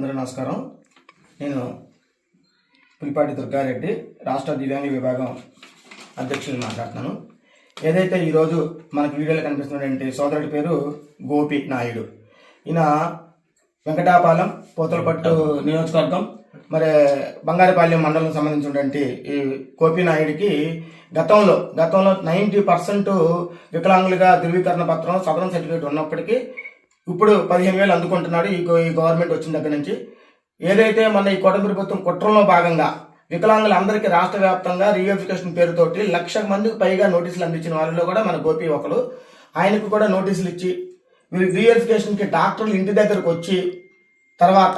అందరూ నమస్కారం. నేను పులిపాటి దుర్గారెడ్డి రాష్ట్ర దివ్యాంగ విభాగం అధ్యక్షులు మాట్లాడుతున్నాను. ఏదైతే ఈరోజు మనకు వీడియోలో కనిపిస్తున్నటువంటి సోదరుడి పేరు గోపి నాయుడు. ఈయన వెంకటాపాలెం పోతలపట్టు నియోజకవర్గం మరి బంగారపాలెం మండలం సంబంధించినటువంటి ఈ గోపి నాయుడికి గతంలో గతంలో నైంటీ పర్సెంట్ వికలాంగులుగా ధృవీకరణ పత్రం సదరన్ సర్టిఫికేట్ ఉన్నప్పటికీ ఇప్పుడు పదిహేను వేలు అందుకుంటున్నాడు ఈ గో- ఈ గవర్నమెంట్ వచ్చిన దగ్గర నుంచి. ఏదైతే మన ఈ కొట్ట ప్రభుత్వం కుట్రలో భాగంగా వికలాంగులందరికీ రాష్ట్ర వ్యాప్తంగా రీవెరిఫికేషన్ పేరుతోటి లక్ష మందికి పైగా నోటీసులు అందించిన వారిలో కూడా మన గోపి ఒకరు ఆయనకు కూడా నోటీసులు ఇచ్చి మీరు రీవెరిఫికేషన్కి డాక్టర్లు ఇంటి దగ్గరకు వచ్చి తర్వాత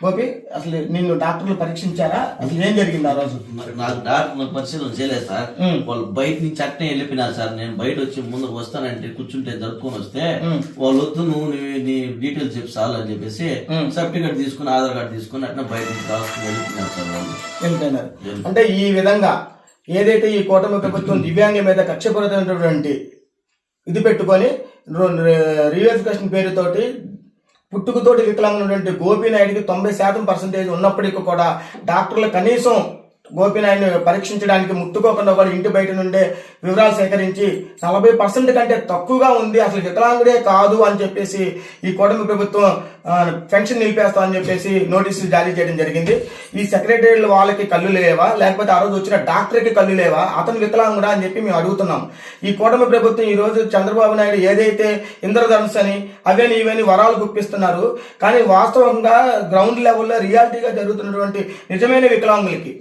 గోపి అసలు నిన్ను డాక్టర్లు పరీక్షించారా అసలు ఏం జరిగింది ఆ రోజు మరి నాకు డాక్టర్ పరిశీలన చేయలేదు సార్ ఉమ్. వాళ్ళు బయట నుంచి అట్నే వెళ్ళిపోయినారు సార్ నేను బయట వచ్చి ముందుకు వస్తానంటే కూర్చుంటే జరుపుకొని వస్తే. వాళ్ళు వద్దు నువ్వు నీ- నీ డీటెయిల్స్ చెప్పి చాలు అని చెప్పేసి ఉమ్. సర్టిఫికేట్ తీసుకుని ఆధార్ కార్డు తీసుకుని అట్నే బయట నుంచి రాసుకుని వెళ్ళిపోయినారు సార్ వాళ్ళు వెళ్ళిపోయినారు అంటే ఈ విధంగా ఏదైతే ఈ కూటమి ప్రభుత్వం దివ్యాంగ మీద కక్షపూరితమైనటువంటి ఇది పెట్టుకొని రీవెరిఫికేషన్ పేరుతోటి పుట్టుకతోటి వికలాంగున్నటువంటి గోపీనాయుడికి తొంభై శాతం పర్సెంటేజ్ ఉన్నప్పటికీ కూడా డాక్టర్లు కనీసం గోపినాయని పరీక్షించడానికి ముట్టుకోకుండా కూడా ఇంటి బయట నుండే వివరాలు సేకరించి నలభై పర్సెంట్ కంటే తక్కువగా ఉంది అసలు వికలాంగుడే కాదు అని చెప్పేసి ఈ కూటమి ప్రభుత్వం పెన్షన్ నిలిపేస్తా అని చెప్పేసి నోటీసులు జారీ చేయడం జరిగింది. ఈ సెక్రటరీలు వాళ్ళకి కళ్ళు లేవా? లేకపోతే ఆ రోజు వచ్చిన డాక్టర్కి కళ్ళు లేవా? అతను వికలాంగుడా అని చెప్పి మేము అడుగుతున్నాం. ఈ కూటమి ప్రభుత్వం ఈ రోజు చంద్రబాబు నాయుడు ఏదైతే ఇంద్రధనుస్ అని అవని ఇవని వరాలు గుప్పిస్తున్నారు. కానీ వాస్తవంగా గ్రౌండ్ లెవెల్లో రియాలిటీగా జరుగుతున్నటువంటి నిజమైన వికలాంగులకి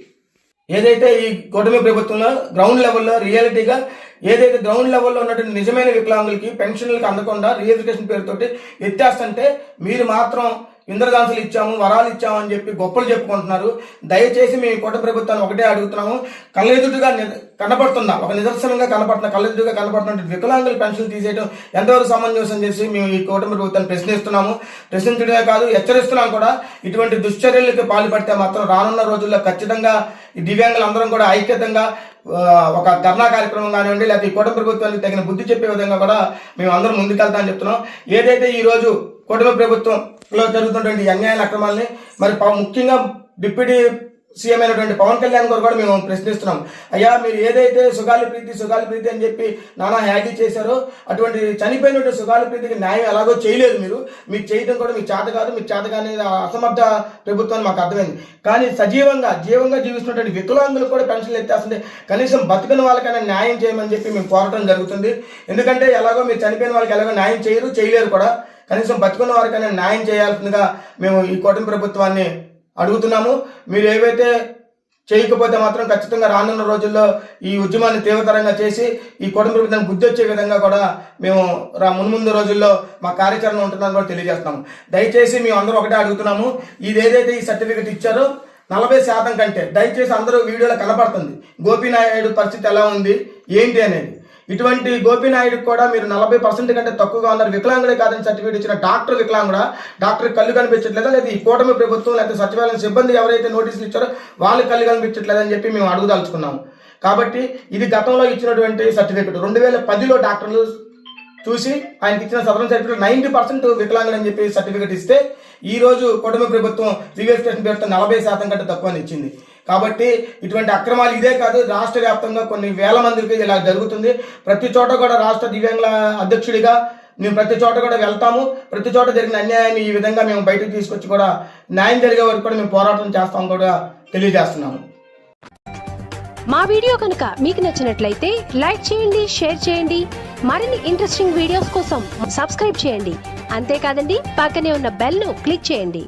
ఏదైతే ఈ కూటమి ప్రభుత్వంలో గ్రౌండ్ లెవెల్లో రియాలిటీగా ఏదైతే గ్రౌండ్ లెవెల్లో ఉన్నటువంటి నిజమైన వికలాంగులకి పెన్షన్లకు అందకుండా రీఎడ్యుకేషన్ పేరుతోటి ఎత్తేస్తుంటే మీరు మాత్రం ఇంద్రదాంసులు ఇచ్చాము వరాలు ఇచ్చాము అని చెప్పి గొప్పలు చెప్పుకుంటున్నారు. దయచేసి మేము కూట ప్రభుత్వాన్ని ఒకటే అడుగుతున్నాము. కళ్ళెదుటుగా ని- కనపడుతున్నా ఒక నిదర్శనంగా కనపడుతున్న కళ్ళెదుటుగా కనపడుతున్న వికలాంగుల పెన్షన్ తీసేయడం ఎంతవరకు సమంజసం చేసి మేము ఈ కూటమి ప్రభుత్వాన్ని ప్రశ్నిస్తున్నాము. ప్రశ్నించడమే కాదు హెచ్చరిస్తున్నాం కూడా. ఇటువంటి దుశ్చర్యలకు పాల్పడితే మాత్రం రానున్న రోజుల్లో ఖచ్చితంగా ఈ దివ్యాంగులందరం కూడా ఐక్యతంగా ఒక ధర్నా కార్యక్రమం కానివ్వండి లేకపోతే ఈ కూటమి ప్రభుత్వానికి తగిన బుద్ధి చెప్పే విధంగా కూడా మేము అందరం ముందుకెళ్తామని చెప్తున్నాం. ఏదైతే ఈరోజు కూటమి ప్రభుత్వంలో జరుగుతున్నటువంటి ఈ అన్యాయాల అక్రమాలని మరి ముఖ్యంగా డిప్యూటీ సీఎం అయినటువంటి పవన్ కళ్యాణ్ గారు కూడా మేము ప్రశ్నిస్తున్నాం. అయ్యా మీరు ఏదైతే సుగాలి ప్రీతి సుగాలి ప్రీతి అని చెప్పి నానా హ్యాగీ చేశారో అటువంటి చనిపోయినటువంటి సుగాలి ప్రీతికి న్యాయం ఎలాగో చేయలేదు మీరు. మీకు చేయడం కూడా మీకు చేత కాదు మీకు చేత కానీ అసమర్థ ప్రభుత్వం మాకు అర్థమైంది. కానీ సజీవంగా జీవంగా జీవిస్తున్నటువంటి వికలాంగులు కూడా పెన్షన్లు ఎత్తేస్తుంది కనీసం బతుకున్న వాళ్ళకైనా న్యాయం చేయమని చెప్పి మేము కోరటం జరుగుతుంది. ఎందుకంటే ఎలాగో మీరు చనిపోయిన వాళ్ళకి ఎలాగో న్యాయం చేయరు చేయలేరు కూడా. కనీసం బతుకున్న వారికైనా న్యాయం చేయాల్సిందిగా మేము ఈ కూటమి ప్రభుత్వాన్ని అడుగుతున్నాము. మీరు ఏవైతే చేయకపోతే మాత్రం ఖచ్చితంగా రానున్న రోజుల్లో ఈ ఉద్యమాన్ని తీవ్రతరంగా చేసి ఈ కూటమి ప్రభుత్వానికి గుర్తొచ్చే వచ్చే విధంగా కూడా మేము రా మున్ముందు రోజుల్లో మా కార్యాచరణ ఉంటుందని కూడా తెలియజేస్తున్నాము. దయచేసి మేము అందరూ ఒకటే అడుగుతున్నాము. ఇది ఏదైతే ఈ సర్టిఫికెట్ ఇచ్చారో నలభై శాతం కంటే దయచేసి అందరూ వీడియోలో కనపడుతుంది. గోపీనాయుడు పరిస్థితి ఎలా ఉంది? ఏంటి అనేది. ఇటువంటి గోపీనాయుడు కూడా మీరు నలభై పర్సెంట్ కంటే తక్కువగా ఉన్నారు. వికలాంగుడే కాదని సర్టిఫికేట్ ఇచ్చిన డాక్టర్ వికలాంగుడా? డాక్టర్ కళ్ళు కనిపించట్లేదా? లేదా ఈ కూటమి ప్రభుత్వం లేదా సచివాలయం సిబ్బంది ఎవరైతే నోటీసులు ఇచ్చారో వాళ్ళు కళ్ళు కనిపించట్లేదని చెప్పి మేము అడుగుదలుచుకున్నాము. కాబట్టి ఇది గతంలో ఇచ్చినటువంటి సర్టిఫికేట్. రెండు వేల పదిలో డాక్టర్లు చూసి ఆయనకి ఇచ్చిన సదరన్ సర్టిఫికేట్ నైన్టీ పర్సెంట్ వికలాంగులు అని చెప్పి సర్టిఫికేట్ ఇస్తే ఈ రోజు కూటమి ప్రభుత్వం రిజిస్ట్రేషన్ పేరుతో నలభై శాతం కంటే తక్కువ అని ఇచ్చింది. కాబట్టి ఇటువంటి అక్రమాలు ఇదే కాదు రాష్ట్ర వ్యాప్తంగా కొన్ని వేల మందికి ఇలా జరుగుతుంది. ప్రతి చోట కూడా రాష్ట్ర దివ్యాంగుల అధ్యక్షుడిగా మేము ప్రతి చోట కూడా వెళ్తాము. ప్రతి చోట జరిగిన అన్యాయాన్ని ఈ విధంగా మేము బయటకు తీసుకొచ్చి కూడా న్యాయం జరిగే వరకు కూడా మేము పోరాటం చేస్తాం కూడా తెలియజేస్తున్నాము. మా వీడియో కనుక మీకు నచ్చినట్లయితే లైక్ చేయండి షేర్ చేయండి. మరిన్ని ఇంట్రెస్టింగ్ వీడియోస్ కోసం సబ్స్క్రైబ్ చేయండి. అంతేకాదండి పక్కనే ఉన్న బెల్ను క్లిక్ చేయండి.